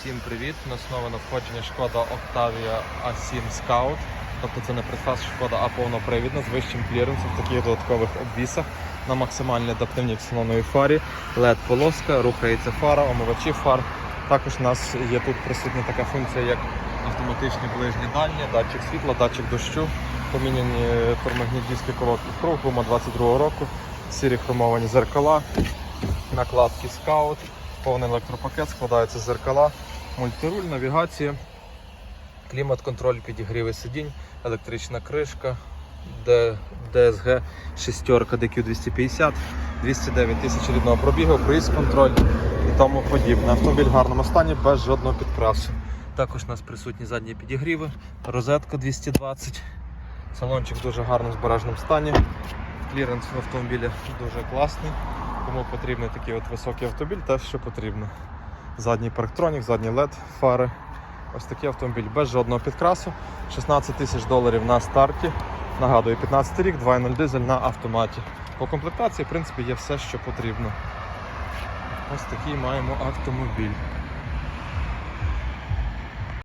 Всім привіт! У нас знову надходження шкода Octavia A7 Scout. Тобто це не предфас шкода, а повнопривідна з вищим кліренсом в таких додаткових обвісах на максимальній адаптивній ксеноновій фарі, led полоска, рухається фара, омивачі фар. Також у нас є тут присутня така функція, як автоматичні ближні дальні, датчик світла, датчик дощу, поміняні тормогнідівські колодки в круг, гума 22 року, сірі хромовані зеркала, накладки скаут, повний електропакет, складаються з зеркала, мультируль, навігація, клімат-контроль, підігріви сидінь, електрична кришка, DSG шестерка DQ250, 209 тисяч рідного пробігу, круїз контроль і тому подібне. Автомобіль в гарному стані без жодного підкрасу. Також у нас присутні задні підігріви, розетка 220. Салончик в дуже гарному збережному стані. Кліренс в автомобілі дуже класний. Кому потрібний такий от високий автомобіль, те, що потрібно. Задній парктронік, задній LED, фари. Ось такий автомобіль без жодного підкрасу. 16 тисяч доларів на старті. Нагадую, 15 рік, 2.0 дизель на автоматі. По комплектації, в принципі, є все, що потрібно. Ось такий маємо автомобіль.